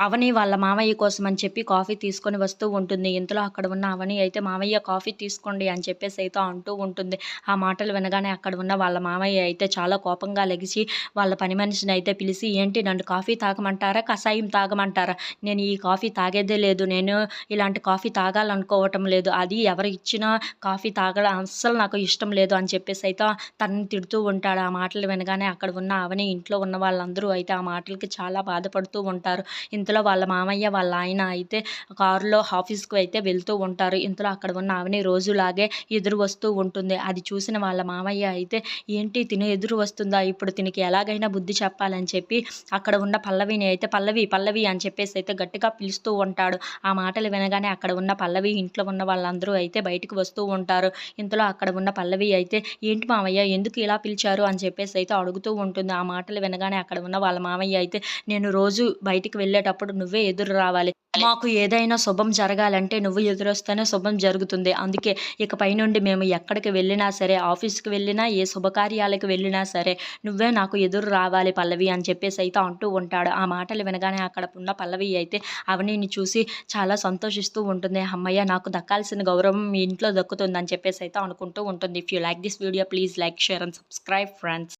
అవని వాళ్ళ మామయ్య కోసం అని చెప్పి కాఫీ తీసుకొని వస్తూ ఉంటుంది. ఇంతలో అక్కడ ఉన్న అవని అయితే మామయ్య కాఫీ తీసుకోండి అని చెప్పేసి అయితే అంటూ ఉంటుంది. ఆ మాటలు వినగానే అక్కడ ఉన్న వాళ్ళ మామయ్య అయితే చాలా కోపంగా లెగిసి వాళ్ళ పని మనిషిని అయితే పిలిచి ఏంటి నన్ను కాఫీ తాగమంటారా? కషాయం తాగమంటారా? నేను ఈ కాఫీ తాగేదే లేదు. నేను ఇలాంటి కాఫీ తాగాలనుకోవటం లేదు. అది ఎవరు ఇచ్చినా కాఫీ తాగడం అస్సలు నాకు ఇష్టం లేదు అని చెప్పేసి అయితే తనని తిడుతూ ఉంటాడు. ఆ మాటలు వినగానే అక్కడ ఉన్న అవని ఇంట్లో ఉన్న వాళ్ళందరూ అయితే ఆ మాటలకి చాలా బాధపడుతూ ఉంటారు. ఇంత ఇంతలో వాళ్ళ మామయ్య వాళ్ళ ఆయన అయితే కారులో ఆఫీస్కి అయితే వెళ్తూ ఉంటారు. ఇంతలో అక్కడ ఉన్న అవని రోజులాగే ఎదురు వస్తూ ఉంటుంది. అది చూసిన వాళ్ళ మామయ్య అయితే ఏంటి తిని ఎదురు వస్తుందా? ఇప్పుడు తినికి ఎలాగైనా బుద్ధి చెప్పాలని చెప్పి అక్కడ ఉన్న పల్లవిని అయితే పల్లవి పల్లవి అని చెప్పేసి అయితే గట్టిగా పిలుస్తూ ఉంటాడు. ఆ మాటలు వినగానే అక్కడ ఉన్న పల్లవి ఇంట్లో ఉన్న వాళ్ళందరూ అయితే బయటకు వస్తూ ఉంటారు. ఇంతలో అక్కడ ఉన్న పల్లవి అయితే ఏంటి మామయ్య ఎందుకు ఇలా పిలిచారు? అని చెప్పేసి అయితే అడుగుతూ ఉంటుంది. ఆ మాటలు వినగానే అక్కడ ఉన్న వాళ్ళ మామయ్య అయితే నేను రోజు బయటికి వెళ్ళేటప్పుడు అప్పుడు నువ్వే ఎదురు రావాలి. మాకు ఏదైనా శుభం జరగాలంటే నువ్వు ఎదురొస్తేనే శుభం జరుగుతుంది. అందుకే ఇకపై నుండి మేము ఎక్కడికి వెళ్ళినా సరే ఆఫీస్కి వెళ్ళినా ఏ శుభకార్యాలకు వెళ్ళినా సరే నువ్వే నాకు ఎదురు రావాలి పల్లవి అని చెప్పేసి అయితే అంటూ ఉంటాడు. ఆ మాటలు వినగానే అక్కడ ఉన్న పల్లవి అయితే అవనిని చూసి చాలా సంతోషిస్తూ ఉంటుంది. అమ్మయ్య నాకు దక్కాల్సిన గౌరవం మీ ఇంట్లో దక్కుతుంది అని చెప్పేసి అయితే అనుకుంటూ ఉంటుంది. If you like this video please like share and subscribe friends